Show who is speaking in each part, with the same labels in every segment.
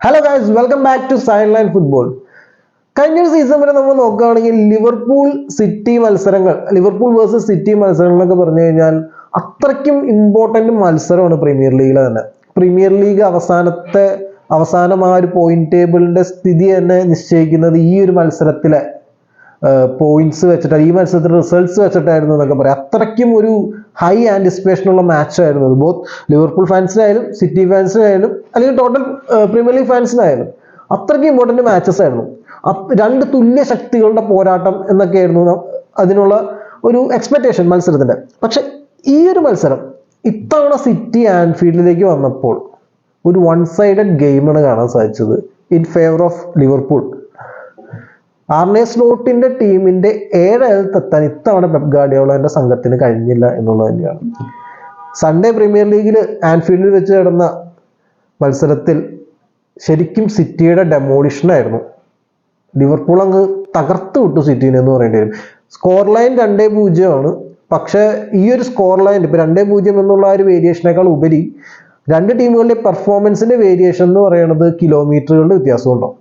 Speaker 1: Hello guys welcome back to side line football കഴിഞ്ഞ season വരെ നമ്മൾ നോക്കുകയാണെങ്കിൽ ലിവർപൂൾ സിറ്റി മത്സരങ്ങൾ ലിവർപൂൾ വേഴ്സസ് സിറ്റി മത്സരങ്ങളൊക്കെ പറഞ്ഞു കഴിഞ്ഞാൽ അത്രയ്ക്കും ഇമ്പോർട്ടന്റ് മത്സരമാണ് പ്രീമിയർ ലീഗിലെ തന്നെ. പ്രീമിയർ ലീഗ് അവസാനത്തെ അവസാനം ആ ഒരു പോയിന്റ് ടേബിളിന്റെ സ്ഥിതി തന്നെ നിശ്ചയിക്കുന്നത് ഈ ഒരു മത്സരത്തിലെ പോയിന്റ്സ് വെച്ചിട്ട് ഈ മത്സരത്തിൽ റിസൾട്ട്സ് വെച്ചിട്ടായിരുന്നു എന്നൊക്കെ പറയാം. അത്രയ്ക്കും ഒരു ഹൈ ആന്റിസിപ്പേഷൻ ഉള്ള മാച്ച് ആയിരുന്നു. അത് ബോത്ത് ലിവർപൂൾ ഫാൻസിനായാലും സിറ്റി ഫാൻസിനായാലും അല്ലെങ്കിൽ ടോട്ടൽ പ്രീമിയർ ലീഗ് ഫാൻസിനായാലും അത്രയ്ക്ക് ഇമ്പോർട്ടന്റ് മാച്ചസ് ആയിരുന്നു. രണ്ട് തുല്യ ശക്തികളുടെ പോരാട്ടം എന്നൊക്കെയായിരുന്നു അതിനുള്ള ഒരു എക്സ്പെക്റ്റേഷൻ മത്സരത്തിന്റെ പക്ഷെ ഈ ഒരു മത്സരം ഇത്തവണ സിറ്റി ആൻഫീൽഡിലേക്ക് വന്നപ്പോൾ ഒരു വൺ സൈഡഡ് ഗെയിമാണ് കാണാൻ സാധിച്ചത് in favour of Liverpool Arne സ്ലോട്ടിന്റെ ടീമിന്റെ ഏഴയലത്തെത്താൻ ഇത്തവണ പെപ് ഗാഡിയോളന്റെ സംഘത്തിന് കഴിഞ്ഞില്ല എന്നുള്ളത് തന്നെയാണ്. സൺഡേ പ്രീമിയർ ലീഗിൽ ആൻഫീൽഡിൽ വെച്ച് നടന്ന മത്സരത്തിൽ ശരിക്കും സിറ്റിയുടെ ഡെമോളിഷനായിരുന്നു ലിവർപൂൾ അങ്ങ് തകർത്ത് വിട്ടു സിറ്റീനെ എന്ന് പറയേണ്ടി വരും. സ്കോർ ലൈൻ രണ്ടേ പൂജ്യമാണ് പക്ഷേ ഈ ഒരു സ്കോർ ലൈൻ ഇപ്പൊ രണ്ടേ പൂജ്യം എന്നുള്ള ആ ഒരു വേരിയേഷനേക്കാൾ ഉപരി രണ്ട് ടീമുകളുടെ പെർഫോമൻസിന്റെ വേരിയേഷൻ എന്ന് പറയുന്നത് കിലോമീറ്ററുകളുടെ വ്യത്യാസമുണ്ടാവും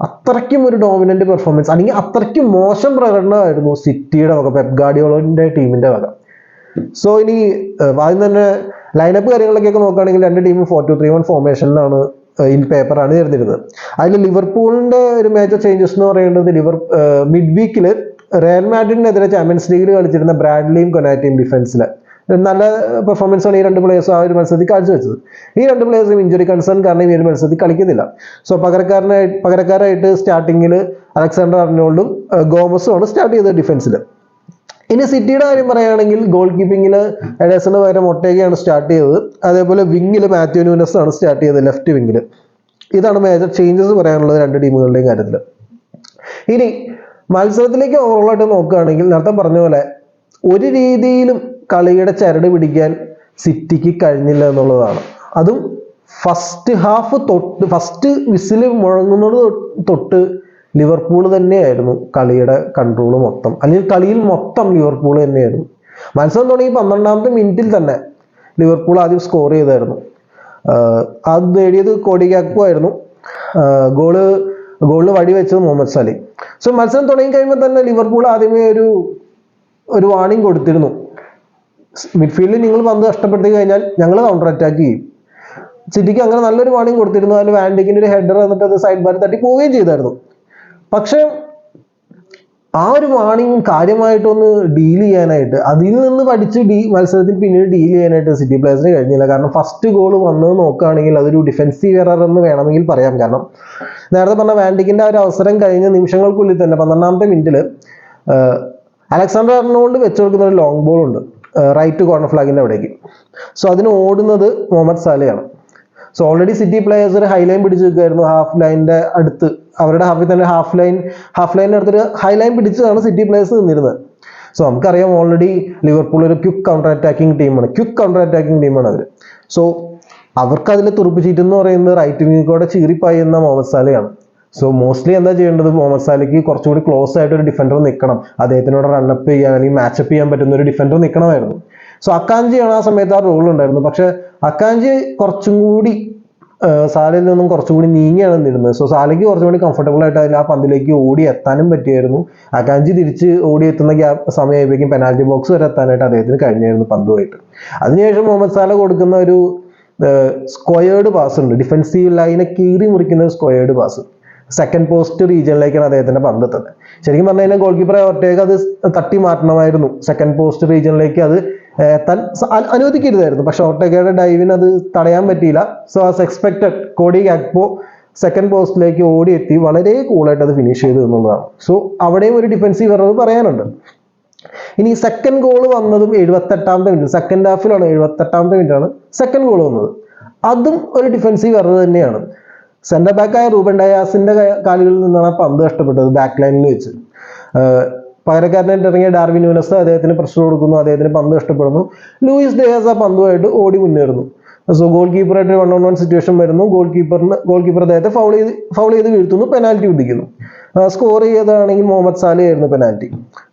Speaker 1: അത്രയ്ക്കും ഒരു ഡോമിനന്റ് പെർഫോമൻസ് അല്ലെങ്കിൽ അത്രയ്ക്കും മോശം പ്രകടനമായിരുന്നു സിറ്റിയുടെ വക പെപ് ഗാർഡിയോളന്റെ ടീമിന്റെ വക. സോ ഇനി ആദ്യം തന്നെ ലൈനപ്പ് കാര്യങ്ങളൊക്കെ നോക്കുകയാണെങ്കിൽ രണ്ട് ടീമും ഫോർ ടു ത്രീ വൺ ഫോർമേഷനിലാണ് ഇൻ പേപ്പറാണ് ചേർന്നിരുന്നത് അതിൽ ലിവർപൂളിന്റെ ഒരു മേജർ ചേഞ്ചസ് എന്ന് പറയുന്നത് ലിവർ മിഡ് വീക്കിൽ റയൽ മാഡ്രിഡിനെതിരെ ചാമ്പ്യൻസ് ലീഗിൽ കളിച്ചിരുന്ന ബ്രാഡ്ലിയും കൊനാറ്റിയും ഡിഫൻസിൽ നല്ല പെർഫോമൻസ് ആണ് ഈ രണ്ട് പ്ലേയേഴ്സും ആ ഒരു മത്സരത്തിൽ കാഴ്ചവെച്ചത്. ഈ രണ്ട് പ്ലേയേഴ്സും ഇഞ്ചുറി കൺസേൺ കാരണം ഈ ഒരു മത്സരത്തിൽ കളിക്കുന്നില്ല. സോ പകരക്കാരനായി പകരക്കാരായിട്ട് സ്റ്റാർട്ടിങ്ങിൽ അലക്സാണ്ടർ അർണോൾഡും ഗോമസും ആണ് സ്റ്റാർട്ട് ചെയ്തത് ഡിഫൻസിൽ ഇനി സിറ്റിയുടെ കാര്യം പറയുകയാണെങ്കിൽ ഗോൾ കീപ്പിങ്ങിൽ എഡേഴ്സിന് പകരം ഒട്ടേകയാണ് സ്റ്റാർട്ട് ചെയ്തത്. അതേപോലെ വിങ്ങിൽ മാത്യു ന്യൂനസ് ആണ് സ്റ്റാർട്ട് ചെയ്തത് ലെഫ്റ്റ് വിങ്ങിൽ ഇതാണ് മേജർ ചേഞ്ചസ് പറയാനുള്ളത് രണ്ട് ടീമുകളുടെയും കാര്യത്തിൽ ഇനി മത്സരത്തിലേക്ക് ഓവറോളായിട്ട് നോക്കുകയാണെങ്കിൽ നേരത്തെ പറഞ്ഞ പോലെ ഒരു രീതിയിലും കളിയുടെ ചരട് പിടിക്കാൻ സിറ്റിക്ക് കഴിഞ്ഞില്ല എന്നുള്ളതാണ്. അതും ഫസ്റ്റ് ഹാഫ് തൊട്ട് ഫസ്റ്റ് വിസിൽ മുഴങ്ങുന്നത് തൊട്ട് ലിവർപൂൾ തന്നെയായിരുന്നു കളിയുടെ കൺട്രോൾ മൊത്തം. അല്ലെങ്കിൽ കളിയിൽ മൊത്തം ലിവർപൂൾ തന്നെയായിരുന്നു. മത്സരം തുടങ്ങി പന്ത്രണ്ടാമത്തെ മിനിറ്റിൽ തന്നെ ലിവർപൂൾ ആദ്യം സ്കോർ ചെയ്തായിരുന്നു. അത് നേടിയത് കോടി ഗാക്പോ ആയിരുന്നു. ഗോൾ ഗോളിന് വഴി വെച്ചത് മുഹമ്മദ് സലി. സോ മത്സരം തുടങ്ങി കഴിയുമ്പോൾ തന്നെ ലിവർപൂൾ ആദ്യമേ ഒരു ഒരു വാണിംഗ് കൊടുത്തിരുന്നു. മിഡ്ഫീൽഡിൽ നിങ്ങൾ പന്ത് നഷ്ടപ്പെടുത്തി കഴിഞ്ഞാൽ ഞങ്ങൾ കൗണ്ടർ അറ്റാക്ക് ചെയ്യും. സിറ്റിക്ക് അങ്ങനെ നല്ലൊരു വാണിംഗ് കൊടുത്തിരുന്നു. അതിൽ വാൻഡിങ്ങിന്റെ ഒരു ഹെഡർ എന്നിട്ട് അത് സൈഡ് ബാർ തട്ടി പോവുകയും ചെയ്തായിരുന്നു. പക്ഷേ ആ ഒരു വാണിംഗ് കാര്യമായിട്ടൊന്ന് ഡീൽ ചെയ്യാനായിട്ട് അതിൽ നിന്ന് പഠിച്ച് ഡീ മത്സരത്തിൽ പിന്നീട് ഡീൽ ചെയ്യാനായിട്ട് സിറ്റി പ്ലേയേഴ്സിന് കഴിഞ്ഞില്ല. കാരണം ഫസ്റ്റ് ഗോൾ വന്നത് നോക്കുകയാണെങ്കിൽ അതൊരു ഡിഫൻസീവ് എറർ എന്ന് വേണമെങ്കിൽ പറയാം. കാരണം നേരത്തെ പറഞ്ഞ വാൻഡിക്കിന്റെ ആ ഒരു അവസരം കഴിഞ്ഞ നിമിഷങ്ങൾക്കുള്ളിൽ തന്നെ പന്ത്രണ്ടാമത്തെ മിനിറ്റിൽ അലക്സാണ്ടർ അർണോൾഡ് വെച്ചു കൊടുക്കുന്ന ഒരു ലോങ് ബോൾ ഉണ്ട്. റൈറ്റ് കോർണർ ഫ്ലാഗിന്റെ അവിടേക്ക്. സോ അതിന് ഓടുന്നത് മുഹമ്മദ് സാലയാണ്. സോ ഓൾറെഡി സിറ്റി പ്ലേയേഴ്സ് ഒരു ഹൈ ലൈൻ പിടിച്ച് നിൽക്കുമായിരുന്നു ഹാഫ് ലൈനിന്റെ അടുത്ത്. അവരുടെ ഹാഫിൽ തന്നെ ഹാഫ് ലൈൻ ഹാഫ് ലൈനിന്റെ അടുത്തൊരു ഹൈ ലൈൻ പിടിച്ചതാണ് സിറ്റി പ്ലേയേഴ്സ് നിന്നിരുന്നത്. സോ നമുക്കറിയാം ഓൾറെഡി ലിവർപൂൾ ഒരു ക്യുക്ക് കൗണ്ടർ അറ്റാക്കിംഗ് ടീമാണ് ക്യുക്ക് കൗണ്ടർ അറ്റാക്കിംഗ് ടീമാണ് അവർ സോ അവർക്ക് അതിൽ തുറപ്പിച്ചിട്ട് എന്ന് പറയുന്നത് റൈറ്റ് വിങ്ങിൽ കൂടെ ചീറിപ്പായുന്ന മുഹമ്മദ് സാലയാണ്. സോ മോസ്റ്റ്ലി എന്താ ചെയ്യേണ്ടത്? മുഹമ്മദ് സാലിക്ക് കുറച്ചുകൂടി ക്ലോസ് ആയിട്ട് ഒരു ഡിഫൻഡർ നിൽക്കണം അദ്ദേഹത്തിനോട് റണ്ണപ്പ് ചെയ്യാൻ അല്ലെങ്കിൽ മാച്ചപ്പ് ചെയ്യാൻ പറ്റുന്ന ഒരു ഡിഫൻഡർ നിൽക്കണമായിരുന്നു സോ അക്കാഞ്ചിയാണ് ആ സമയത്ത് ആ റോൾ ഉണ്ടായിരുന്നു പക്ഷെ അക്കാഞ്ചി കുറച്ചും കൂടി സാലിൽ നിന്നും കുറച്ചും കൂടി നീങ്ങിയാണ് നിന്നിരുന്നത്. സോ സാലയ്ക്ക് കുറച്ചും കൂടി കംഫർട്ടബിൾ ആയിട്ട് അതിൽ ആ പന്തിലേക്ക് ഓടി എത്താനും പറ്റിയായിരുന്നു. അക്കാഞ്ചി തിരിച്ച് ഓടി എത്തുന്ന ഗ്യാ സമയമായപ്പോഴേക്കും പെനാൽറ്റി ബോക്സ് വരെ എത്താനായിട്ട് അദ്ദേഹത്തിന് കഴിഞ്ഞായിരുന്നു പന്തുമായിട്ട്. അതിനുശേഷം മുഹമ്മദ് സാല കൊടുക്കുന്ന ഒരു സ്ക്വയേർഡ് പാസ് ഉണ്ട്. ഡിഫൻസീവ് ലൈനെ കീറി മുറിക്കുന്ന ഒരു സ്ക്വയേർഡ് പാസ് സെക്കൻഡ് പോസ്റ്റ് റീജിയനിലേക്കാണ് അദ്ദേഹത്തിന്റെ പന്ത് എത്തുന്നത്. ശരിക്കും പറഞ്ഞു കഴിഞ്ഞാൽ ഗോൾ കീപ്പറെ ഒറ്റയ്ക്ക് അത് തട്ടി മാറ്റണമായിരുന്നു. സെക്കൻഡ് പോസ്റ്റ് റീജിയനിലേക്ക് അത് എത്താൻ അനുവദിക്കരുതായിരുന്നു. പക്ഷെ ഒട്ടേക്കയുടെ ഡൈവിന് അത് തടയാൻ പറ്റിയില്ല. So as expected Cody Gakpo second പോസ്റ്റിലേക്ക് ഓടി എത്തി വളരെ കൂളായിട്ട് അത് ഫിനിഷ് ചെയ്തു എന്നുള്ളതാണ്. സോ അവിടെയും ഒരു ഡിഫൻസീവ് എറർ പറയാനുണ്ട്. ഇനി സെക്കൻഡ് ഗോൾ വന്നതും എഴുപത്തെട്ടാമത്തെ മിനിറ്റ് സെക്കൻഡ് ഹാഫിലാണ് എഴുപത്തെട്ടാമത്തെ മിനിറ്റാണ് സെക്കൻഡ് ഗോൾ വന്നത്. അതും ഒരു ഡിഫൻസീവ് എറർ തന്നെയാണ്. സെന്റർ ബാക്കായ റൂബൻ ഡയാസിന്റെ കാലുകളിൽ നിന്നാണ് പന്ത് കഷ്ടപ്പെട്ടത് ബാക്ക് ലൈനിൽ വെച്ച്. പകരക്കാരനായിട്ട് ഇറങ്ങിയ ഡാർവിൻ യൂനസ് അദ്ദേഹത്തിന് പ്രഷർ കൊടുക്കുന്നു അദ്ദേഹത്തിന് പന്ത് കഷ്ടപ്പെടുന്നു ലൂയിസ് ഡയാസ് ആ പന്തുമായിട്ട് ഓടി മുന്നേറുന്നു. സോ ഗോൾ കീപ്പറായിട്ട് വൺ ഓൺ വൺ സിറ്റുവേഷൻ വരുന്നു. ഗോൾ കീപ്പറിന് ഗോൾ കീപ്പർ അദ്ദേഹത്തെ ഫൗൾ ചെയ്ത് ഫൗൾ ചെയ്ത് വീഴ്ത്തുന്നു പെനാൽറ്റി ഉദിക്കുന്നു. സ്കോർ ചെയ്തതാണെങ്കിൽ മുഹമ്മദ് സാലി ആയിരുന്നു പെനാൽറ്റി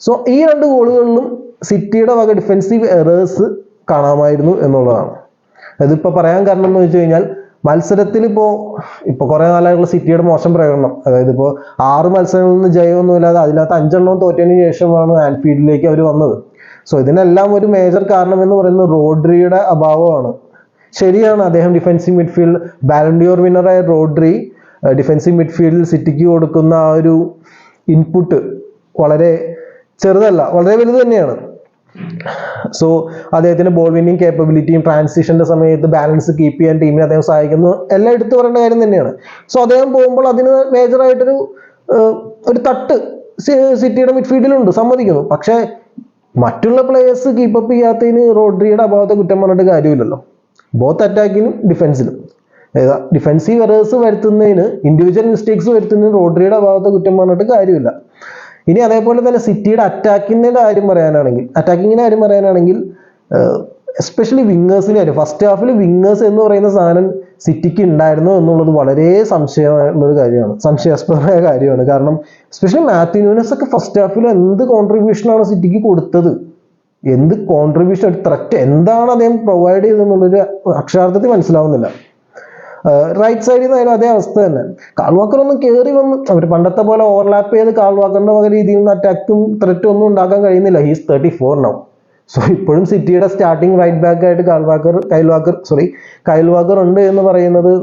Speaker 1: സോ ഈ രണ്ട് ഗോളുകളിലും സിറ്റിയുടെ വക ഡിഫൻസീവ് എറേഴ്സ് കാണാമായിരുന്നു എന്നുള്ളതാണ്. അതിപ്പോൾ പറയാൻ കാരണം എന്ന് വെച്ച് കഴിഞ്ഞാൽ മത്സരത്തിൽ ഇപ്പോ ഇപ്പോൾ കുറേ നാളായിട്ടുള്ള സിറ്റിയുടെ മോശം പ്രകടനം. അതായത് ഇപ്പോ ആറ് മത്സരങ്ങളിൽ നിന്ന് ജയമൊന്നുമില്ലാതെ അതിനകത്ത് അഞ്ചെണ്ണവും തോറ്റതിന് ശേഷമാണ് ആൻഫീൽഡിലേക്ക് അവർ വന്നത്. സോ ഇതിനെല്ലാം ഒരു മേജർ കാരണം എന്ന് പറയുന്നത് റോഡ്രിയുടെ അഭാവമാണ്. ശരിയാണ് അദ്ദേഹം ഡിഫൻസീവ് മിഡ്ഫീൽഡ് ബാലൻഡിയോർ വിന്നറായ റോഡ്രി ഡിഫൻസീവ് മിഡ്ഫീൽഡിൽ സിറ്റിക്ക് കൊടുക്കുന്ന ആ ഒരു ഇൻപുട്ട് വളരെ ചെറുതല്ല വളരെ വലുത് തന്നെയാണ്. സോ അദ്ദേഹത്തിന്റെ ബോൾ വിന്നിങ് കേപ്പബിലിറ്റിയും ട്രാൻസിഷന്റെ സമയത്ത് ബാലൻസ് കീപ്പ് ചെയ്യാൻ ടീമിനെ അദ്ദേഹം സഹായിക്കുന്നു. എല്ലാം എടുത്തു പറയേണ്ട കാര്യം തന്നെയാണ്. സോ അദ്ദേഹം പോകുമ്പോൾ അതിന് മേജറായിട്ടൊരു ഒരു തട്ട് സിറ്റിയുടെ മിഡ്ഫീൽഡിലുണ്ട് സമ്മതിക്കുന്നു. പക്ഷേ മറ്റുള്ള പ്ലേയേഴ്സ് കീപ്പപ്പ് ചെയ്യാത്തതിന് റോഡ്രിയുടെ അഭാവത്തെ കുറ്റം പറഞ്ഞിട്ട് കാര്യമില്ലല്ലോ. ബോത്ത് അറ്റാക്കിനും ഡിഫൻസിലും ഡിഫൻസീവ് എറേഴ്സ് വരുത്തുന്നതിന് ഇൻഡിവിജ്വൽ മിസ്റ്റേക്സ് വരുത്തുന്നതിന് റോഡ്രിയുടെ അഭാവത്തെ കുറ്റം പറഞ്ഞിട്ട് കാര്യമില്ല. ഇനി അതേപോലെ തന്നെ സിറ്റിയുടെ അറ്റാക്കിങ്ങിന്റെ കാര്യം പറയാനാണെങ്കിൽ അറ്റാക്കിങ്ങിന്റെ കാര്യം പറയാനാണെങ്കിൽ എസ്പെഷ്യലി വിങ്ങേഴ്സിന്റെ കാര്യം ഫസ്റ്റ് ഹാഫിൽ വിങ്ങേഴ്സ് എന്ന് പറയുന്ന സാധനം സിറ്റിക്ക് ഉണ്ടായിരുന്നു എന്നുള്ളത് വളരെ സംശയമുള്ള ഒരു കാര്യമാണ്. സംശയാസ്പദമായ കാര്യമാണ്. കാരണം എസ്പെഷ്യലി മാത്യു ഒക്കെ ഫസ്റ്റ് ഹാഫിൽ എന്ത് കോൺട്രിബ്യൂഷനാണ് സിറ്റിക്ക് കൊടുത്തത്? എന്ത് കോൺട്രിബ്യൂഷൻ ത്രറ്റ് എന്താണ് അദ്ദേഹം പ്രൊവൈഡ് ചെയ്തെന്നുള്ളൊരു അക്ഷരാർത്ഥത്തിൽ മനസ്സിലാവുന്നില്ല. റൈറ്റ് സൈഡിൽ നിന്നായാലും അതേ അവസ്ഥ തന്നെ. കാൾവാക്കർ ഒന്നും കയറി വന്ന് അവർ പണ്ടത്തെ പോലെ ഓവർലാപ്പ് ചെയ്ത് കാൾവാക്കറിന്റെ വക രീതിയിൽ നിന്ന് അറ്റാക്കും ത്രെറ്റും ഒന്നും ഉണ്ടാക്കാൻ കഴിയുന്നില്ല. He's thirty four now so ഇപ്പോഴും സിറ്റിയുടെ സ്റ്റാർട്ടിംഗ് റൈറ്റ് ബാക്ക് ആയിട്ട് കാൽവാക്കർ കൈൽവാക്കർ സോറി കൈൽവാക്കർ ഉണ്ട് എന്ന് പറയുന്നത്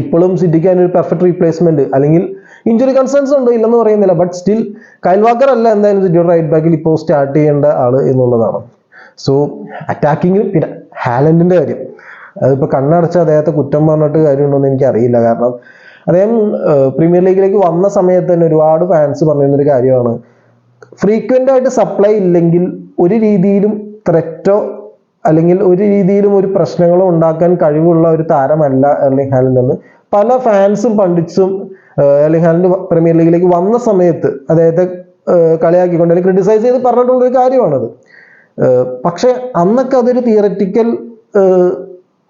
Speaker 1: ഇപ്പോഴും സിറ്റിക്ക് അതിനൊരു പെർഫെക്റ്റ് റീപ്ലേസ്മെന്റ് അല്ലെങ്കിൽ ഇഞ്ചുറി കൺസേൺസ് ഉണ്ട് ഇല്ലെന്ന് പറയുന്നില്ല. ബട്ട് സ്റ്റിൽ കൈൽവാക്കർ അല്ല എന്തായാലും സിറ്റിയുടെ റൈറ്റ് ബാക്കിൽ ഇപ്പോൾ സ്റ്റാർട്ട് ചെയ്യേണ്ട ആൾ എന്നുള്ളതാണ്. സോ അറ്റാക്കിങ്ങിൽ പിന്നെ ഹാലൻഡിന്റെ കാര്യം. അതിപ്പോ കണ്ണടച്ച് അദ്ദേഹത്തെ കുറ്റം പറഞ്ഞിട്ട് കാര്യമുണ്ടോന്ന് എനിക്ക് അറിയില്ല കാരണം അദ്ദേഹം പ്രീമിയർ ലീഗിലേക്ക് വന്ന സമയത്ത് തന്നെ ഒരുപാട് ഫാൻസ് പറഞ്ഞിരുന്നൊരു കാര്യമാണ്. ഫ്രീക്വന്റ് ആയിട്ട് സപ്ലൈ ഇല്ലെങ്കിൽ ഒരു രീതിയിലും ത്രെറ്റോ അല്ലെങ്കിൽ ഒരു രീതിയിലും ഒരു പ്രശ്നങ്ങളോ ഉണ്ടാക്കാൻ കഴിവുള്ള ഒരു താരമല്ല എർലിംഗ് ഹാലൻഡ് എന്ന്. പല ഫാൻസും പണ്ഡിറ്റ്സും എർലിംഗ് ഹാലൻഡ് പ്രീമിയർ ലീഗിലേക്ക് വന്ന സമയത്ത് അദ്ദേഹത്തെ കളിയാക്കിക്കൊണ്ട് അല്ലെങ്കിൽ ക്രിട്ടിസൈസ് ചെയ്ത് പറഞ്ഞിട്ടുള്ളൊരു കാര്യമാണത്. പക്ഷെ അന്നൊക്കെ അതൊരു തിയററ്റിക്കൽ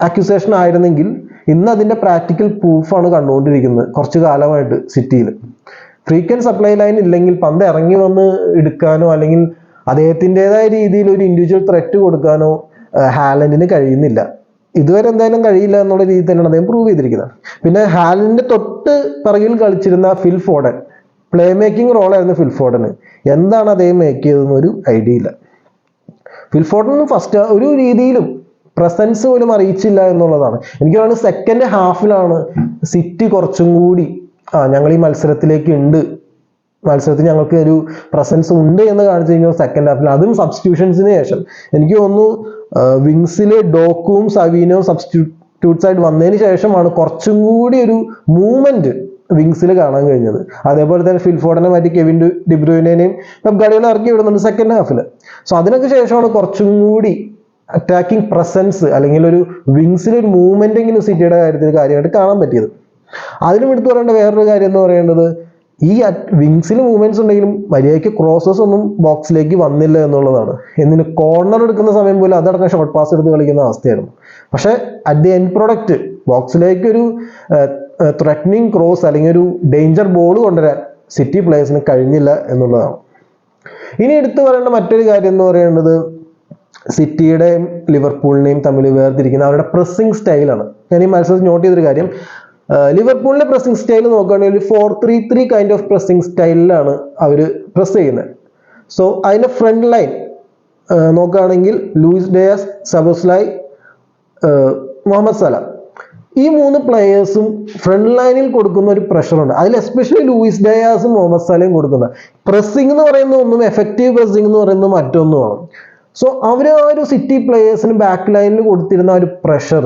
Speaker 1: അക്യൂസേഷൻ ആയിരുന്നെങ്കിൽ ഇന്ന് അതിന്റെ പ്രാക്ടിക്കൽ പ്രൂഫാണ് കണ്ടുകൊണ്ടിരിക്കുന്നത് കുറച്ചു കാലമായിട്ട് സിറ്റിയിൽ ഫ്രീക്വന്റ് സപ്ലൈ ലൈൻ ഇല്ലെങ്കിൽ പന്ത് ഇറങ്ങി വന്ന് എടുക്കാനോ അല്ലെങ്കിൽ അദ്ദേഹത്തിന്റെതായ രീതിയിൽ ഒരു ഇൻഡിവിജ്വൽ ത്രെറ്റ് കൊടുക്കാനോ ഹാലൻഡിന് കഴിയുന്നില്ല. ഇതുവരെ എന്തായാലും കഴിയില്ല എന്നുള്ള രീതിയിൽ തന്നെയാണ് അദ്ദേഹം പ്രൂവ് ചെയ്തിരിക്കുന്നത്. പിന്നെ ഹാലൻഡിന്റെ തൊട്ട് പിറകിൽ കളിച്ചിരുന്ന ഫിൽ ഫോഡൻ പ്ലേ മേക്കിംഗ് റോളായിരുന്നു ഫിൽ ഫോഡന് എന്താണ് അദ്ദേഹം മേക്ക് ചെയ്തതെന്ന് ഒരു ഐഡിയ ഇല്ല ഫിൽഫോർട്ടിന് ഫസ്റ്റ് ഒരു രീതിയിലും പ്രസൻസ് പോലും അറിയിച്ചില്ല എന്നുള്ളതാണ്. എനിക്ക് തോന്നുന്നത് സെക്കൻഡ് ഹാഫിലാണ് സിറ്റി കുറച്ചും കൂടി ആ ഞങ്ങൾ ഈ മത്സരത്തിലേക്ക് ഉണ്ട് മത്സരത്തിൽ ഞങ്ങൾക്ക് ഒരു പ്രസൻസ് ഉണ്ട് എന്ന് കാണിച്ചു കഴിഞ്ഞാൽ സെക്കൻഡ് ഹാഫിൽ അതും സബ്സ്റ്റിറ്റ്യൂഷൻസിന് ശേഷം. എനിക്ക് തോന്നുന്നു വിങ്സിലെ ഡോക്കും സവീനോ സബ്സ്റ്റിറ്റ്യൂട്ട്സ് ആയിട്ട് വന്നതിന് ശേഷമാണ് കുറച്ചും കൂടി ഒരു മൂവ്മെന്റ് വിങ്സിൽ കാണാൻ കഴിഞ്ഞത്. അതേപോലെ തന്നെ ഫിൽഫോർഡിനെ മാറ്റി കെവിൻ ഡിബ്രൂവിനെയും പെപ് ഗാർഡിയോല ഇറക്കി വിടുന്നുണ്ട് സെക്കൻഡ് ഹാഫിൽ സോ അതിനൊക്കെ ശേഷമാണ് കുറച്ചും കൂടി അറ്റാക്കിംഗ് പ്രസൻസ് അല്ലെങ്കിൽ ഒരു വിങ്സിൽ ഒരു മൂവ്മെന്റ് എങ്കിലും സിറ്റിയുടെ കാര്യത്തിൽ കാര്യമായിട്ട് കാണാൻ പറ്റിയത്. അതിലും എടുത്തു പറയേണ്ട വേറൊരു കാര്യം എന്ന് പറയേണ്ടത് ഈ വിങ്സിൽ മൂവ്മെന്റ്സ് ഉണ്ടെങ്കിലും മര്യാദയ്ക്ക് ക്രോസസ് ഒന്നും ബോക്സിലേക്ക് വന്നില്ല എന്നുള്ളതാണ്. എന്നിന് കോർണർ എടുക്കുന്ന സമയം പോലും അതടക്കം ഷോർട്ട് പാസ് എടുത്ത് കളിക്കുന്ന അവസ്ഥയായിരുന്നു പക്ഷെ അറ്റ് ദി എൻഡ് പ്രൊഡക്റ്റ് ബോക്സിലേക്ക് ഒരു ത്രെറ്റനിങ് ക്രോസ് അല്ലെങ്കിൽ ഒരു ഡേഞ്ചർ ബോൾ കൊണ്ടുവരാൻ സിറ്റി പ്ലേയേഴ്സിന് കഴിഞ്ഞില്ല എന്നുള്ളതാണ്. ഇനി എടുത്തു പറയേണ്ട മറ്റൊരു കാര്യം എന്ന് പറയുന്നത് സിറ്റിയുടെയും ലിവർപൂളിനെയും തമ്മിൽ വേർതിരിക്കുന്ന അവരുടെ പ്രസ്സിംഗ് സ്റ്റൈലാണ് ഞാൻ ഈ മത്സരത്തിൽ നോട്ട് ചെയ്തൊരു കാര്യം ലിവർപൂളിന്റെ പ്രസ്സിംഗ് സ്റ്റൈൽ നോക്കുകയാണെങ്കിൽ ഒരു four three three kind of pressing സ്റ്റൈലിലാണ് അവർ പ്രസ് ചെയ്യുന്നത്. സോ അതിന്റെ ഫ്രണ്ട് ലൈൻ നോക്കുകയാണെങ്കിൽ Luis Diaz Szoboszlai Mohamed Salah. ഈ മൂന്ന് പ്ലെയേഴ്സും ഫ്രണ്ട് ലൈനിൽ കൊടുക്കുന്ന ഒരു പ്രഷറുണ്ട് അതിൽ എസ്പെഷ്യലി ലൂയിസ് ഡയാസും മുഹമ്മദ് സലയും കൊടുക്കുന്ന. പ്രസ്സിംഗ് എന്ന് പറയുന്ന ഒന്നും എഫക്റ്റീവ് പ്രസ്സിംഗ് എന്ന് പറയുന്നത് മറ്റൊന്നുമാണ്. സോ അവർ ആ ഒരു സിറ്റി പ്ലേയേഴ്സിന് ബാക്ക് ലൈനിൽ കൊടുത്തിരുന്ന ഒരു പ്രഷർ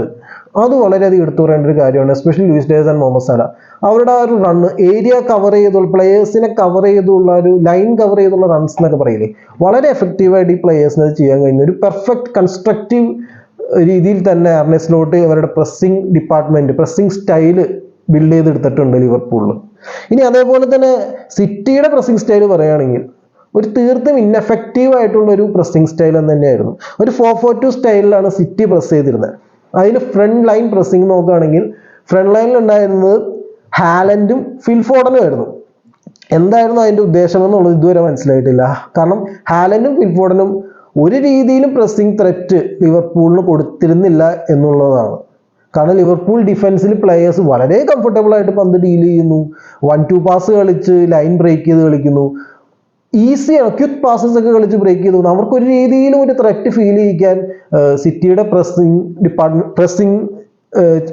Speaker 1: അത് വളരെയധികം എടുത്തു പറയേണ്ട ഒരു കാര്യമാണ് especially Luis Diaz and Mohamed Salah. അവരുടെ ആ ഒരു റണ്ണ് ഏരിയ കവർ ചെയ്തുള്ള പ്ലേയേഴ്സിനെ കവർ ചെയ്തുള്ള ഒരു ലൈൻ കവർ ചെയ്തുള്ള റൺസ് എന്നൊക്കെ പറയില്ലേ? വളരെ എഫക്റ്റീവായിട്ട് ഈ പ്ലേയേഴ്സിന് അത് ചെയ്യാൻ കഴിഞ്ഞു. ഒരു പെർഫെക്റ്റ് കൺസ്ട്രക്റ്റീവ് രീതിയിൽ തന്നെ അർണസ്ലോട്ട് അവരുടെ pressing department pressing style build ചെയ്തെടുത്തിട്ടുണ്ട് ലിവർപൂളിൽ ഇനി അതേപോലെ തന്നെ സിറ്റിയുടെ പ്രസ്സിംഗ് സ്റ്റൈൽ പറയുകയാണെങ്കിൽ ഒരു തീർത്തും ഇൻഎഫക്റ്റീവ് ആയിട്ടുള്ള ഒരു പ്രസ്സിംഗ് സ്റ്റൈൽ എന്ന് തന്നെയായിരുന്നു. ഒരു ഫോർ ഫോർ ടു സ്റ്റൈലിലാണ് സിറ്റി പ്രസ് ചെയ്തിരുന്നത്. അതിൽ ഫ്രണ്ട് ലൈൻ പ്രസ്സിംഗ് നോക്കുകയാണെങ്കിൽ ഫ്രണ്ട് ലൈനിൽ ഉണ്ടായിരുന്നത് ഹാലൻഡും ഫിൽഫോർഡനും ആയിരുന്നു. എന്തായിരുന്നു അതിന്റെ ഉദ്ദേശം എന്നുള്ളത് ഇതുവരെ മനസ്സിലായിട്ടില്ല. കാരണം ഹാലൻഡും ഫിൽഫോർഡനും ഒരു രീതിയിലും പ്രസ്സിംഗ് ത്രെറ്റ് ലിവർപൂളിന് കൊടുത്തിരുന്നില്ല എന്നുള്ളതാണ്. കാരണം ലിവർപൂൾ ഡിഫൻസിൽ പ്ലെയേഴ്സ് വളരെ കംഫർട്ടബിൾ ആയിട്ട് പന്ത് ഡീൽ ചെയ്യുന്നു. വൺ ടു പാസ് കളിച്ച് ലൈൻ ബ്രേക്ക് ചെയ്ത് കളിക്കുന്നു. ഈസിയാണ് ക്യുക്ക് പാസസ് ഒക്കെ കളിച്ച് ബ്രേക്ക് ചെയ്തു. അവർക്ക് ഒരു രീതിയിലും ഒരു ത്രെറ്റ് ഫീൽ ചെയ്യിക്കാൻ സിറ്റിയുടെ പ്രസ്സിങ് ഡിപ്പാർട്ട്മെന്റ് പ്രസ്സിങ്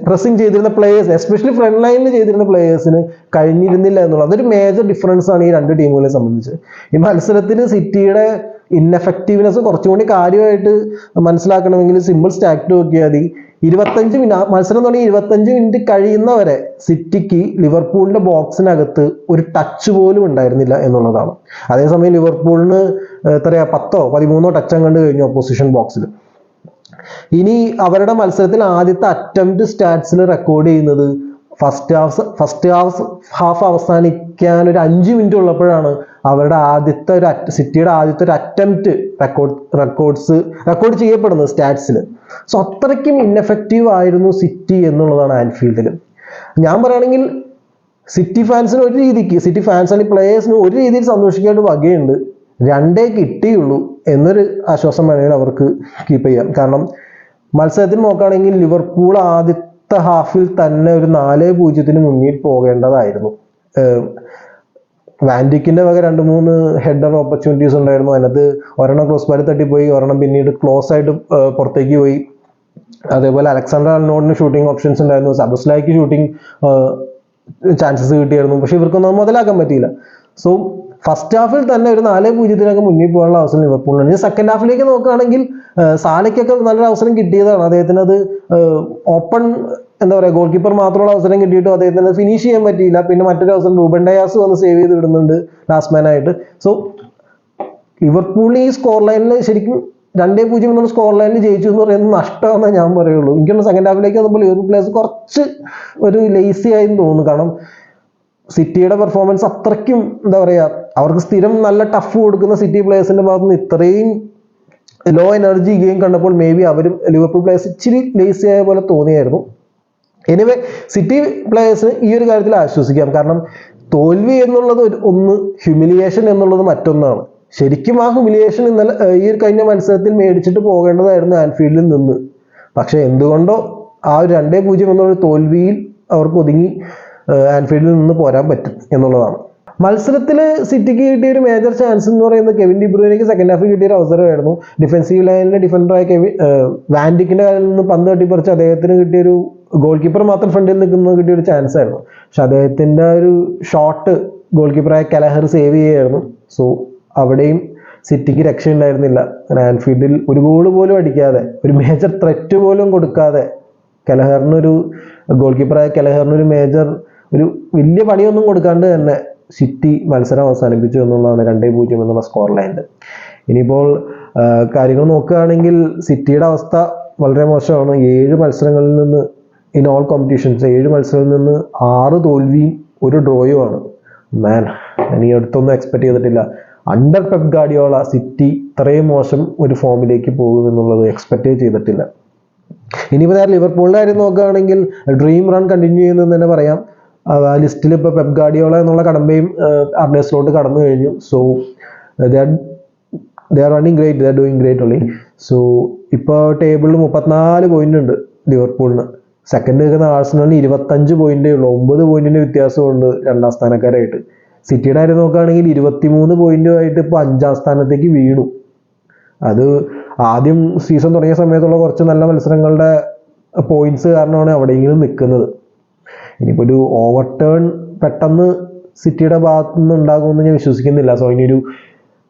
Speaker 1: പ്രസ്സിങ് ചെയ്തിരുന്ന പ്ലേയേഴ്സ് എസ്പെഷ്യലി ഫ്രണ്ട് ലൈനിൽ ചെയ്തിരുന്ന പ്ലേയേഴ്സിന് കഴിഞ്ഞിരുന്നില്ല എന്നുള്ളത്. അതൊരു മേജർ ഡിഫറൻസ് ആണ് ഈ രണ്ട് ടീമുകളെ സംബന്ധിച്ച്. ഈ മത്സരത്തിൽ സിറ്റിയുടെ ഇൻഎഫക്റ്റീവ്നെസ് കുറച്ചും കൂടി കാര്യമായിട്ട് മനസ്സിലാക്കണമെങ്കിൽ സിമ്പിൾ സ്റ്റാക്ട് നോക്കിയാൽ മതി. ഇരുപത്തഞ്ച് മിനിറ്റ് മത്സരം തുടങ്ങി ഇരുപത്തഞ്ച് മിനിറ്റ് കഴിയുന്നവരെ സിറ്റിക്ക് ലിവർപൂളിന്റെ ബോക്സിനകത്ത് ഒരു ടച്ച് പോലും ഉണ്ടായിരുന്നില്ല എന്നുള്ളതാണ്. അതേസമയം ലിവർപൂളിന് എത്രയാ? പത്തോ? പതിമൂന്നോ ടച്ച് അങ്ങോട്ട് കഴിഞ്ഞു ഓപ്പോസിഷൻ ബോക്സിൽ ഇനി അവരുടെ മത്സരത്തിൽ ആദ്യത്തെ അറ്റംപ്റ്റ് സ്റ്റാറ്റ്സിൽ റെക്കോർഡ് ചെയ്യുന്നത് first half first half half അവസാനിക്കാൻ ഒരു അഞ്ച് മിനിറ്റ് ഉള്ളപ്പോഴാണ് അവരുടെ ആദ്യത്തെ ഒരു സിറ്റിയുടെ ആദ്യത്തെ ഒരു അറ്റംപ്റ്റ് റെക്കോർഡ് റെക്കോർഡ്സ് റെക്കോർഡ് ചെയ്യപ്പെടുന്നത് സ്റ്റാറ്റ്സിൽ സോ അത്രയ്ക്കും ഇൻഎഫക്റ്റീവ് ആയിരുന്നു സിറ്റി എന്നുള്ളതാണ് ആൻഫീൽഡിൽ ഞാൻ പറയുകയാണെങ്കിൽ സിറ്റി ഫാൻസിന് ഒരു രീതിക്ക് സിറ്റി ഫാൻസ് അല്ലെങ്കിൽ പ്ലേയേഴ്സിന് ഒരു രീതിയിൽ സന്തോഷിക്കേണ്ട വകയുണ്ട്. രണ്ടേ കിട്ടിയുള്ളൂ എന്നൊരു ആശ്വാസം വേണമെങ്കിൽ അവർക്ക് കീപ്പ് ചെയ്യാം. കാരണം മത്സരത്തിൽ നോക്കുകയാണെങ്കിൽ ലിവർപൂൾ ആദ്യത്തെ ഹാഫിൽ തന്നെ ഒരു നാല് പൂജ്യത്തിന് മുന്നിൽ പോകേണ്ടതായിരുന്നു. വാൻഡിക്കിന്റെ വക രണ്ട് മൂന്ന് ഹെഡർ ഓപ്പർച്യൂണിറ്റീസ് ഉണ്ടായിരുന്നു. അതിനകത്ത് ഒരെണ്ണം ക്ലോസ് ബാരിൽ തട്ടിപ്പോയി ഒരെണ്ണം പിന്നീട് ക്ലോസ് ആയിട്ട് പുറത്തേക്ക് പോയി. അതേപോലെ അലക്സാണ്ടർ അൽനോഡിന് ഷൂട്ടിംഗ് ഓപ്ഷൻസ് ഉണ്ടായിരുന്നു. സബസ്ലായിക്ക് ഷൂട്ടിംഗ് ചാൻസസ് കിട്ടിയായിരുന്നു. പക്ഷെ ഇവർക്കൊന്നും മുതലാക്കാൻ പറ്റിയില്ല. സോ ഫസ്റ്റ് ഹാഫിൽ തന്നെ ഒരു നാല് പൂജ്യത്തിനൊക്കെ മുന്നിൽ പോകാനുള്ള അവസരം ലിവർപൂളിന് ഇനി സെക്കൻഡ് ഹാഫിലേക്ക് നോക്കുകയാണെങ്കിൽ സാലയ്ക്കൊക്കെ നല്ലൊരു അവസരം കിട്ടിയതാണ്. അദ്ദേഹത്തിന് അത് ഓപ്പൺ എന്താ പറയുക ഗോൾ കീപ്പർ മാത്രമുള്ള അവസരം കിട്ടിയിട്ടും അദ്ദേഹത്തിന് ഫിനിഷ് ചെയ്യാൻ പറ്റിയില്ല. പിന്നെ മറ്റൊരു അവസരം റൂബൻ ഡയാസ് വന്ന് സേവ് ചെയ്ത് വിടുന്നുണ്ട് ലാസ്റ്റ് മാൻ ആയിട്ട്. സോ ലിവർപൂളിന് ഈ സ്കോർ ലൈനിൽ ശരിക്കും രണ്ടേ പൂജ്യം എന്നുള്ള സ്കോർ ലൈനിൽ ജയിച്ചു എന്ന് പറയുന്നത് നഷ്ടമാണെന്നേ ഞാൻ പറയുള്ളൂ. എനിക്കൊന്ന് സെക്കൻഡ് ഹാഫിലേക്ക് വന്നപ്പോൾ ലിവർപൂൾ പ്ലേയേഴ്സ് കുറച്ച് ഒരു ലേസി ആയി തോന്നുന്നു. കാരണം സിറ്റിയുടെ പെർഫോമൻസ് അത്രയ്ക്കും എന്താ പറയാ അവർക്ക് സ്ഥിരം നല്ല ടഫ് കൊടുക്കുന്ന സിറ്റി പ്ലേയേഴ്സിന്റെ ഭാഗത്ത് നിന്ന് ഇത്രയും ലോ എനർജി ഗെയിം കണ്ടപ്പോൾ മേ ബി അവരും ലിവർപൂൾ പ്ലേയേഴ്സ് ഇച്ചിരി ലേസി ആയ പോലെ തോന്നിയായിരുന്നു. എനിവേ സിറ്റി പ്ലേയേഴ്സിന് ഈ ഒരു കാര്യത്തിൽ ആശ്വസിക്കാം. കാരണം തോൽവി എന്നുള്ളത് ഒന്ന് ഹ്യൂമിലിയേഷൻ എന്നുള്ളത് മറ്റൊന്നാണ്. ശരിക്കും ആ ഹ്യൂമിലിയേഷൻ ഇന്നലെ ഈ ഒരു കഴിഞ്ഞ മത്സരത്തിൽ മേടിച്ചിട്ട് പോകേണ്ടതായിരുന്നു ആൻഫീൽഡിൽ നിന്ന്. പക്ഷെ എന്തുകൊണ്ടോ ആ ഒരു രണ്ടേ പൂജ്യം എന്നുള്ള തോൽവിയിൽ അവർക്ക് ഒതുങ്ങി ആൻഫീൽഡിൽ നിന്ന് പോരാൻ പറ്റും എന്നുള്ളതാണ്. മത്സരത്തിൽ സിറ്റിക്ക് കിട്ടിയ ഒരു മേജർ ചാൻസ് എന്ന് പറയുന്നത് കെവിൻ ഡിബ്രൂനയ്ക്ക് സെക്കൻഡ് ഹാഫ് കിട്ടിയ ഒരു അവസരമായിരുന്നു. ഡിഫൻസീവ് ലൈനിലെ ഡിഫൻഡറായ കെവിൻ വാൻഡിക്കിന്റെ കാലിൽ നിന്ന് പന്ത് തട്ടിപ്പറിച്ച് അദ്ദേഹത്തിന് കിട്ടിയൊരു ഗോൾ കീപ്പർ മാത്രം ഫ്രണ്ടിൽ നിൽക്കുന്നത് കിട്ടിയ ഒരു ചാൻസ് ആയിരുന്നു. പക്ഷെ അദ്ദേഹത്തിന്റെ ഒരു ഷോട്ട് ഗോൾ കീപ്പറായ കലഹർ സേവ് ചെയ്യായിരുന്നു സോ അവിടെയും സിറ്റിക്ക് രക്ഷയുണ്ടായിരുന്നില്ല. ആൻഫീൽഡിൽ ഒരു ഗോൾ പോലും അടിക്കാതെ ഒരു മേജർ ത്രെറ്റ് പോലും കൊടുക്കാതെ കലഹറിനൊരു ഗോൾ കീപ്പറായ കലഹറിനൊരു മേജർ ഒരു വലിയ പണിയൊന്നും കൊടുക്കാണ്ട് തന്നെ സിറ്റി മത്സരം അവസാനിപ്പിച്ചു എന്നുള്ളതാണ് രണ്ടേ പൂജ്യം എന്നുള്ള സ്കോർ ലൈനിൽ ഇനിയിപ്പോൾ കാര്യങ്ങൾ നോക്കുകയാണെങ്കിൽ സിറ്റിയുടെ അവസ്ഥ വളരെ മോശമാണ്. ഏഴ് മത്സരങ്ങളിൽ നിന്ന് ഇൻ ഓൾ കോമ്പറ്റീഷൻസ് ഏഴ് മത്സരങ്ങളിൽ നിന്ന് ആറ് തോൽവിയും ഒരു ഡ്രോയുമാണ് മാൻ ഞാൻ ഈ അടുത്തൊന്നും എക്സ്പെക്ട് ചെയ്തിട്ടില്ല. അണ്ടർ പെപ് ഗാഡിയോള സിറ്റി ഇത്രയും മോശം ഒരു ഫോമിലേക്ക് പോകുമെന്നുള്ളത് എക്സ്പെക്ട് ചെയ്തിട്ടില്ല. ഇനിയിപ്പോൾ നേരെ ലിവർപൂളിന്റെ കാര്യം നോക്കുകയാണെങ്കിൽ ഡ്രീം റൺ കണ്ടിന്യൂ ചെയ്യുന്നു തന്നെ പറയാം. ആ ലിസ്റ്റിൽ ഇപ്പോൾ പെപ് ഗാഡിയോള എന്നുള്ള കടമ്പയും അർണേഴ്സിലോട്ട് കടന്നു കഴിഞ്ഞു. So they are running great they are doing great only so ഇപ്പോൾ ടേബിളിൽ മുപ്പത്തിനാല് പോയിന്റ് ഉണ്ട് ലിവർപൂളിന്. സെക്കൻഡ് നിൽക്കുന്ന ആഴ്സണലിന് ഇരുപത്തഞ്ച് പോയിന്റേ ഉള്ളൂ. ഒമ്പത് പോയിന്റിന്റെ വ്യത്യാസമുണ്ട് രണ്ടാം സ്ഥാനക്കാരായിട്ട്. സിറ്റിയുടെ കാര്യം നോക്കുകയാണെങ്കിൽ ഇരുപത്തിമൂന്ന് പോയിന്റുമായിട്ട് ഇപ്പോൾ അഞ്ചാം സ്ഥാനത്തേക്ക് വീണു. അത് ആദ്യം സീസൺ തുടങ്ങിയ സമയത്തുള്ള കുറച്ച് നല്ല മത്സരങ്ങളുടെ പോയിന്റ്സ് കാരണമാണ് അവിടെയെങ്കിലും നിൽക്കുന്നത്. ഇനിയിപ്പോൾ ഒരു ഓവർ ടേൺ പെട്ടെന്ന് സിറ്റിയുടെ ഭാഗത്തു നിന്ന് ഉണ്ടാകുമെന്ന് ഞാൻ വിശ്വസിക്കുന്നില്ല. സോ ഇനി ഒരു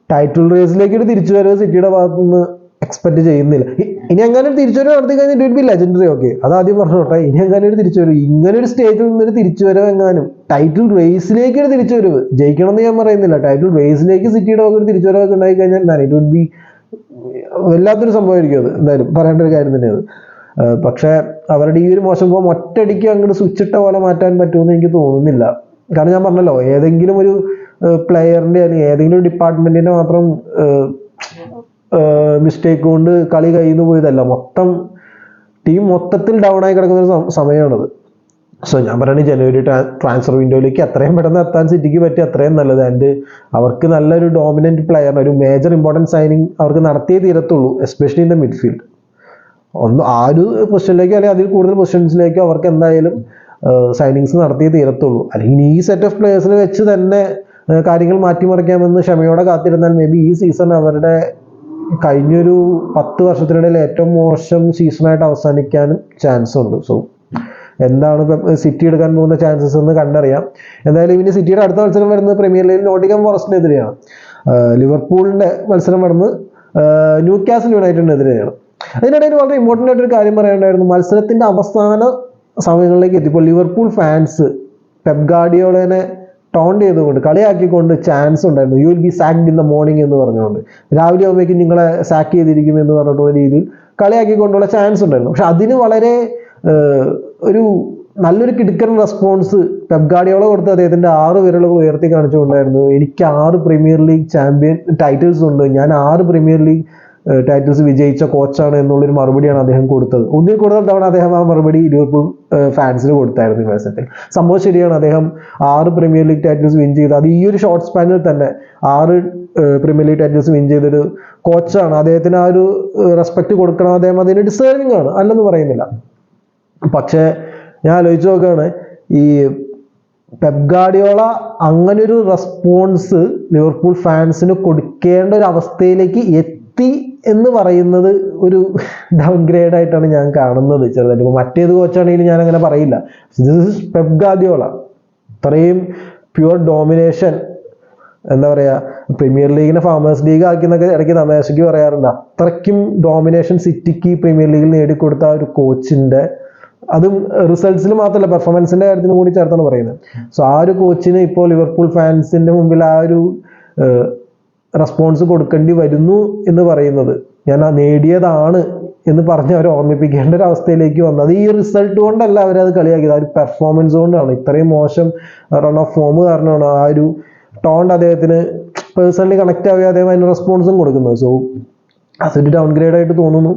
Speaker 1: ടൈറ്റിൽ റേസിലേക്ക് ഒരു തിരിച്ചുവരവ് സിറ്റിയുടെ ഭാഗത്തു നിന്ന് എക്സ്പെക്ട് ചെയ്യുന്നില്ല. ഇനി അങ്ങനെ ഒരു തിരിച്ചുവരവ് നടത്തി കഴിഞ്ഞാൽ ഇറ്റ് ബി ലെജൻഡറി ഓക്കെ അത് ആദ്യം പറഞ്ഞോട്ടെ ഇനി അങ്ങനെ ഒരു തിരിച്ചു വരവ് ഇങ്ങനെ ഒരു സ്റ്റേജിൽ നിന്നൊരു തിരിച്ചുവരവ് എങ്ങാനും ടൈറ്റിൽ റേസിലേക്ക് ഒരു തിരിച്ചുവരവ് ജയിക്കണം എന്ന് ഞാൻ പറയുന്നില്ല. ടൈറ്റിൽ റേസിലേക്ക് സിറ്റിയുടെ ഒരു തിരിച്ചു വരവൊക്കെ ഉണ്ടായി കഴിഞ്ഞാൽ ഇറ്റ് വുഡ് ബി വല്ലാത്തൊരു സംഭവമായിരിക്കും അത്. എന്തായാലും പറയേണ്ട ഒരു കാര്യം തന്നെയാണ് പക്ഷേ അവരുടെ ഈ ഒരു മോശം ഫോം ഒറ്റയടിക്ക് അങ്ങോട്ട് സ്വിച്ച് ഇട്ട പോലെ മാറ്റാൻ പറ്റുമെന്ന് എനിക്ക് തോന്നുന്നില്ല. കാരണം ഞാൻ പറഞ്ഞല്ലോ ഏതെങ്കിലും ഒരു പ്ലെയറിന്റെ അല്ലെങ്കിൽ ഏതെങ്കിലും ഒരു ഡിപ്പാർട്ട്മെന്റിന്റെ മാത്രം മിസ്റ്റേക്ക് കൊണ്ട് കളി കയ്യിൽ പോയതല്ല. മൊത്തം ടീം മൊത്തത്തിൽ ഡൗൺ ആയി കിടക്കുന്ന ഒരു സമയമാണത്. സോ ഞാൻ പറയുന്നത് ജനുവരി ട്രാൻസ്ഫർ വിൻഡോയിലേക്ക് എത്രയും പെട്ടെന്ന് എത്താൻ സിറ്റിക്ക് പറ്റി അത്രയും നല്ലത്. ആൻഡ് അവർക്ക് നല്ലൊരു ഡോമിനന്റ് പ്ലെയർ ഒരു മേജർ ഇമ്പോർട്ടന്റ് സൈനിങ് അവർക്ക് നടത്തിയേ തീരത്തുള്ളൂ എസ്പെഷ്യലി ഇൻ ദ മിഡ്ഫീൽഡ് ഒന്ന് ആ ഒരു പൊസിഷനിലേക്ക് അല്ലെങ്കിൽ അതിൽ കൂടുതൽ പൊസിഷൻസിലേക്കോ അവർക്ക് എന്തായാലും സൈനിങ്സ് നടത്തിയേ തീരത്തുള്ളൂ. അല്ലെങ്കിൽ ഈ സെറ്റ് ഓഫ് പ്ലേയേഴ്സിൽ വെച്ച് തന്നെ കാര്യങ്ങൾ മാറ്റിമറിക്കാമെന്ന് ക്ഷമയോടെ കാത്തിരുന്നാൽ മേ ബി ഈ സീസൺ അവരുടെ കഴിഞ്ഞൊരു പത്ത് വർഷത്തിനിടയിൽ ഏറ്റവും മോശം സീസണായിട്ട് അവസാനിക്കാനും ചാൻസ് ഉണ്ട്. സോ എന്താണ് സിറ്റി എടുക്കാൻ പോകുന്ന ചാൻസസ് എന്ന് കണ്ടറിയാം. എന്തായാലും ഇനി സിറ്റിയുടെ അടുത്ത മത്സരം വരുന്നത് പ്രീമിയർ ലീഗിൽ നോട്ടിക്കം ഫോറസ്റ്റിനെതിരെയാണ് ലിവർപൂളിന്റെ മത്സരം വരുന്നത് ന്യൂ കാസൽ യുണൈറ്റഡിനെതിരെയാണ് അതിനിടയിൽ വളരെ ഇമ്പോർട്ടന്റ് ആയിട്ടൊരു കാര്യം പറയാനുണ്ടായിരുന്നു. മത്സരത്തിന്റെ അവസാന സമയങ്ങളിലേക്ക് എത്തിയപ്പോൾ ലിവർപൂൾ ഫാൻസ് പെപ് ഗാർഡിയോളനെ ടോണ്ട് ചെയ്തുകൊണ്ട് കളിയാക്കിക്കൊണ്ട് ചാൻസ് ഉണ്ടായിരുന്നു. You will be sacked in the morning എന്ന് പറഞ്ഞുകൊണ്ട്. രാവിലെ ആകുമ്പോഴേക്കും നിങ്ങളെ സാക്ക് ചെയ്തിരിക്കും എന്ന് പറഞ്ഞിട്ടുള്ള രീതിയിൽ കളിയാക്കിക്കൊണ്ടുള്ള ചാൻസ് ഉണ്ടായിരുന്നു. പക്ഷെ അതിന് വളരെ ഒരു നല്ലൊരു കിടുക്കൻ റെസ്പോൺസ് പെബ്ഗാഡിയോള കൊടുത്ത് അദ്ദേഹത്തിന്റെ ആറ് വിരലുകൾ ഉയർത്തി കാണിച്ചുകൊണ്ടായിരുന്നു. എനിക്ക് ആറ് പ്രീമിയർ ലീഗ് ചാമ്പ്യൻ ടൈറ്റിൽസ് ഉണ്ട്. ഞാൻ ആറ് പ്രീമിയർ ലീഗ് ടൈറ്റിൽസ് വിജയിച്ച കോച്ചാണ് എന്നുള്ളൊരു മറുപടിയാണ് അദ്ദേഹം കൊടുത്തത്. ഒന്നിൽ കൂടുതൽ തവണ അദ്ദേഹം ആ മറുപടി ലിവർപൂൾ ഫാൻസിന് കൊടുത്തായിരുന്നു ഈ മത്സരത്തിൽ. സംഭവം ശരിയാണ് അദ്ദേഹം ആറ് പ്രീമിയർ ലീഗ് ടൈറ്റിൽസ് വിൻ ചെയ്ത് അത് ഈ ഒരു ഷോർട്ട് സ്പാനിൽ തന്നെ ആറ് പ്രീമിയർ ലീഗ് ടൈറ്റിൽസ് വിൻ ചെയ്തൊരു കോച്ചാണ്. അദ്ദേഹത്തിന് ആ ഒരു റെസ്പെക്ട് കൊടുക്കണം. അദ്ദേഹം അതിന് ഡിസേർവിംഗ് ആണ് അല്ലെന്ന് പറയുന്നില്ല. പക്ഷേ ഞാൻ ആലോചിച്ച് നോക്കുകയാണ് ഈ പെപ്ഗാഡിയോള അങ്ങനെ ഒരു റെസ്പോൺസ് ലിവർപൂൾ ഫാൻസിന് കൊടുക്കേണ്ട ഒരു അവസ്ഥയിലേക്ക് എത്തി എന്ന് പറയുന്നത് ഒരു ഡൗൺ ഗ്രേഡ് ആയിട്ടാണ് ഞാൻ കാണുന്നത് ചെറുതായിട്ട്. ഇപ്പൊ മറ്റേത് കോച്ചാണെങ്കിലും ഞാൻ അങ്ങനെ പറയില്ല. ദിസ് പെപ്ഗാഡിയോള ഇത്രയും പ്യുവർ ഡോമിനേഷൻ എന്താ പറയാ പ്രീമിയർ ലീഗിനെ ഫാമേഴ്സ് ലീഗ് ആക്കിയെന്നൊക്കെ ഇടയ്ക്ക് തമാശയ്ക്ക് പറയാറുണ്ട്. അത്രയ്ക്കും ഡോമിനേഷൻ സിറ്റിക്ക് പ്രീമിയർ ലീഗിൽ നേടിക്കൊടുത്ത ഒരു കോച്ചിന്റെ അതും റിസൾട്ട്സിൽ മാത്രമല്ല പെർഫോമൻസിന്റെ കാര്യത്തിന് കൂടി ചേർത്താണ് പറയുന്നത്. സോ ആ ഒരു കോച്ചിന് ഇപ്പോൾ ലിവർപൂൾ ഫാൻസിന്റെ മുമ്പിൽ ആ ഒരു റെസ്പോൺസ് കൊടുക്കേണ്ടി വരുന്നു എന്ന് പറയുന്നത്. ഞാൻ ആ നേടിയതാണ് എന്ന് പറഞ്ഞ് അവർ ഓർമ്മിപ്പിക്കേണ്ട ഒരു അവസ്ഥയിലേക്ക് വന്നു അത് ഈ റിസൾട്ട് കൊണ്ടല്ല അവരത് കളിയാക്കിയത്. ആ ഒരു പെർഫോമൻസ് കൊണ്ടാണ്. ഇത്രയും മോശം റൺ ഓഫ് ഫോം കാരണമാണ് ആ ഒരു ടോണ്ട് അദ്ദേഹത്തിന് പേഴ്സണലി കണക്ട് ആവുക അദ്ദേഹം അതിന് റെസ്പോൺസും കൊടുക്കുന്നത്. സോ അതൊരു ഡൗൺ ഗ്രേഡ് ആയിട്ട് തോന്നുന്നു.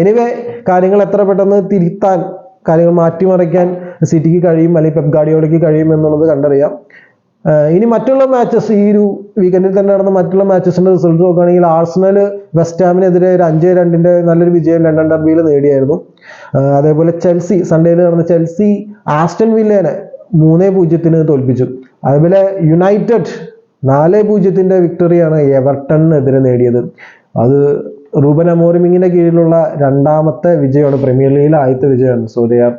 Speaker 1: എനിവേ കാര്യങ്ങൾ എത്ര പെട്ടെന്ന് തിരുത്താൻ കാര്യങ്ങൾ മാറ്റിമറിക്കാൻ സിറ്റിക്ക് കഴിയും അല്ലെങ്കിൽ പെപ് ഗാഡിയോളയ്ക്ക് കഴിയും എന്നുള്ളത് കണ്ടറിയാം. ഇനി മറ്റുള്ള മാച്ചസ് ഈ ഒരു വീക്കെൻഡിൽ തന്നെ നടന്ന മറ്റുള്ള മാച്ചസിന്റെ റിസൾട്ട് നോക്കുകയാണെങ്കിൽ ആഴ്സണൽ വെസ്റ്റ് ഹാമിനെതിരെ ഒരു അഞ്ച് രണ്ടിന്റെ നല്ലൊരു വിജയം ലണ്ടൻ ഡർബിയിൽ നേടിയായിരുന്നു. അതേപോലെ ചെൽസി സൺഡേയിൽ നടന്ന ചെൽസി ആസ്റ്റൺ വില്ലേനെ മൂന്നേ പൂജ്യത്തിന് തോൽപ്പിച്ചു. അതേപോലെ യുണൈറ്റഡ് നാല് പൂജ്യത്തിന്റെ വിക്ടറിയാണ് എവർട്ടണിനെതിരെ നേടിയത്. അത് റൂബൻ അമോറിമിങ്ങിന്റെ കീഴിലുള്ള രണ്ടാമത്തെ വിജയമാണ്. പ്രീമിയർ ലീഗിലെ ആദ്യത്തെ വിജയമാണ്. So they are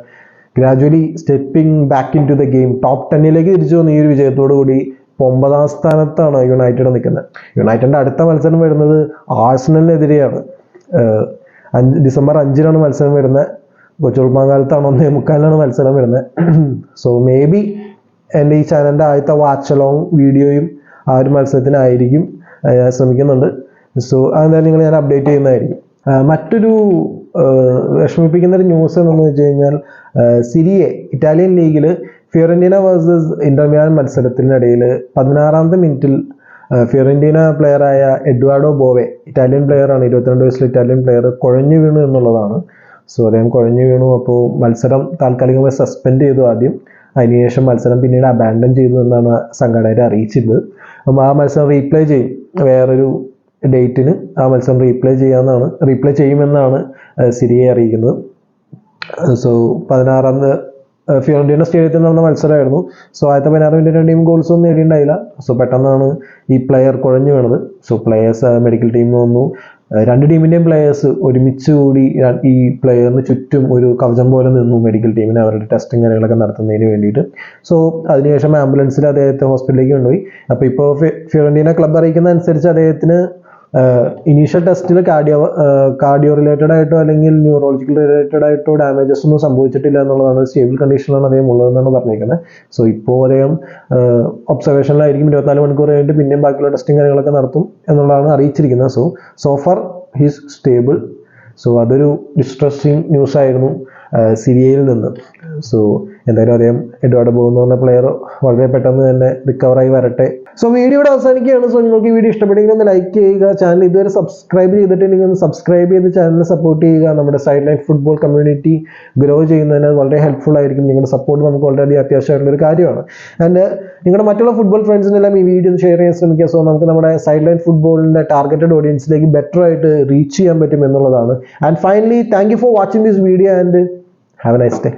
Speaker 1: gradually stepping back in to the game top ടെന്നിലേക്ക് തിരിച്ചു വന്ന. ഈ ഒരു വിജയത്തോടു കൂടി ഒമ്പതാം സ്ഥാനത്താണ് യുണൈറ്റഡ് നിൽക്കുന്നത്. യുണൈറ്റഡിന്റെ അടുത്ത മത്സരം വരുന്നത് ആഴ്സണലിനെതിരെയാണ് അഞ്ച് ഡിസംബർ അഞ്ചിനാണ് മത്സരം വരുന്നത്. കൊച്ചുൾപ്പാങ്കാലത്താണ് ഒന്നേ മുക്കാലിനാണ് മത്സരം വരുന്നത്. സോ മേ ബി എന്റെ ഈ ചാനലിന്റെ ആദ്യത്തെ വാച്ച് അലോങ് വീഡിയോയും ആ ഒരു മത്സരത്തിനായിരിക്കും ശ്രമിക്കുന്നുണ്ട്. സോ അതെന്തായാലും നിങ്ങൾ ഞാൻ അപ്ഡേറ്റ് ചെയ്യുന്നതായിരിക്കും. മറ്റൊരു ആഹ് വിഷമിപ്പിക്കുന്ന ഒരു ന്യൂസ് എന്ന് വെച്ച് കഴിഞ്ഞാൽ സിരിയെ ഇറ്റാലിയൻ ലീഗിൽ ഫിയോറന്റീന വേഴ്സസ് ഇന്റർമിയാൻ മത്സരത്തിനിടയിൽ പതിനാറാമത്തെ മിനിറ്റിൽ ഫിയോറന്റീന പ്ലെയറായ എഡ്വാർഡോ ബോവെ ഇറ്റാലിയൻ പ്ലെയറാണ് ഇരുപത്തിരണ്ട് വയസ്സിലെ ഇറ്റാലിയൻ പ്ലെയർ കുഴഞ്ഞു വീണു എന്നുള്ളതാണ്. സോ അദ്ദേഹം കുഴഞ്ഞു വീണു. അപ്പോൾ മത്സരം താൽക്കാലികമായി സസ്പെൻഡ് ചെയ്തു ആദ്യം. അതിനുശേഷം മത്സരം പിന്നീട് അബാൻഡൻ ചെയ്തു എന്നാണ് സംഘടകരെ അറിയിച്ചത് അപ്പം ആ മത്സരം റീപ്ലേ ചെയ്യും. വേറൊരു ഡേറ്റിന് ആ മത്സരം റീപ്ലേ ചെയ്യാമെന്നാണ് റീപ്ലേ ചെയ്യുമെന്നാണ് സിരിയെ അറിയിക്കുന്നത്. സോ പതിനാറാം ഫിയോറന്റീന സ്റ്റേഡിയത്തിൽ നടന്ന മത്സരമായിരുന്നു. സോ ആദ്യത്തെ പതിനാറ് മിനിറ്റ് രണ്ട് ഗോൾസ് ഒന്നും നേടിയിട്ടുണ്ടായില്ല. സോ പെട്ടെന്നാണ് ഈ പ്ലെയർ കുഴഞ്ഞു വീണത്. സോ പ്ലെയേഴ്സ് മെഡിക്കൽ ടീം വന്നു. രണ്ട് ടീമിന്റെയും പ്ലെയേഴ്സ് ഒരുമിച്ച് കൂടി ഈ പ്ലെയറിന് ചുറ്റും ഒരു കവചം പോലെ നിന്നു മെഡിക്കൽ ടീമിന് അവരുടെ ടെസ്റ്റും കാര്യങ്ങളൊക്കെ നടത്തുന്നതിന് വേണ്ടിയിട്ട്. സോ അതിനുശേഷം ആംബുലൻസിൽ അദ്ദേഹത്തെ ഹോസ്പിറ്റലിലേക്ക് കൊണ്ടുപോയി. അപ്പോൾ ഇപ്പോൾ ഫിയോറന്റീന ക്ലബ് അറിയിക്കുന്ന അനുസരിച്ച് അദ്ദേഹത്തിന് ഇനീഷ്യൽ ടെസ്റ്റിൽ കാർഡിയോ കാർഡിയോ റിലേറ്റഡ് ആയിട്ടോ അല്ലെങ്കിൽ ന്യൂറോളജിക്കൽ റിലേറ്റഡ് ആയിട്ടോ ഡാമേജസ് ഒന്നും സംഭവിച്ചിട്ടില്ല എന്നുള്ളതാണ് സ്റ്റേബിൾ കണ്ടീഷനിലാണ് അദ്ദേഹം ഉള്ളതെന്നാണ് പറഞ്ഞിരിക്കുന്നത്. സോ ഇപ്പോൾ അദ്ദേഹം ഒബ്സർവേഷനിലായിരിക്കും ഇരുപത്തിനാല് മണിക്കൂർ കഴിഞ്ഞിട്ട് പിന്നെയും ബാക്കിയുള്ള ടെസ്റ്റും കാര്യങ്ങളൊക്കെ നടത്തും എന്നുള്ളതാണ് അറിയിച്ചിരിക്കുന്നത്. So so so far he's stable so അതൊരു ഡിസ്ട്രസ്റ്റിംഗ് ന്യൂസ് ആയിരുന്നു സിരിയയിൽ നിന്ന്. സോ എന്തായാലും അദ്ദേഹം എഡ്വാർഡ് പോകുന്ന പറഞ്ഞ പ്ലെയർ വളരെ പെട്ടെന്ന് തന്നെ റിക്കവറായി വരട്ടെ. സോ വീഡിയോയുടെ അവസാനിക്കുകയാണ്. സോ നിങ്ങൾക്ക് ഈ വീഡിയോ ഇഷ്ടപ്പെട്ടെങ്കിൽ ഒന്ന് ലൈക്ക് ചെയ്യുക. ചാനൽ ഇതുവരെ സബ്സ്ക്രൈബ് ചെയ്തിട്ടുണ്ടെങ്കിൽ ഒന്ന് സബ്സ്ക്രൈബ് ചെയ്ത് ചാനലിനെ സപ്പോർട്ട് ചെയ്യുക. നമ്മുടെ side line football community grow ചെയ്യുന്നതിന് വളരെ ഹെൽപ്ഫുൾ ആയിരിക്കും. നിങ്ങളുടെ സപ്പോർട്ട് നമുക്ക് ഓൾറെഡി അത്യാവശ്യമായിട്ടുള്ള ഒരു കാര്യമാണ്. ആൻഡ് നിങ്ങളുടെ മറ്റുള്ള ഫുട്ബോൾ ഫ്രണ്ട്സിനെല്ലാം ഈ വീഡിയോ ഷെയർ ചെയ്യാൻ ശ്രമിക്കുക. സോ നമുക്ക് നമ്മുടെ സൈഡ് ലൈൻ ഫുട്ബോളിന്റെ ടാർഗറ്റഡ് ഓഡിയൻസിലേക്ക് ബെറ്റർ ആയിട്ട് റീച്ച് ചെയ്യാൻ പറ്റും എന്നുള്ളതാണ്. And finally thank you for watching this video and have a nice day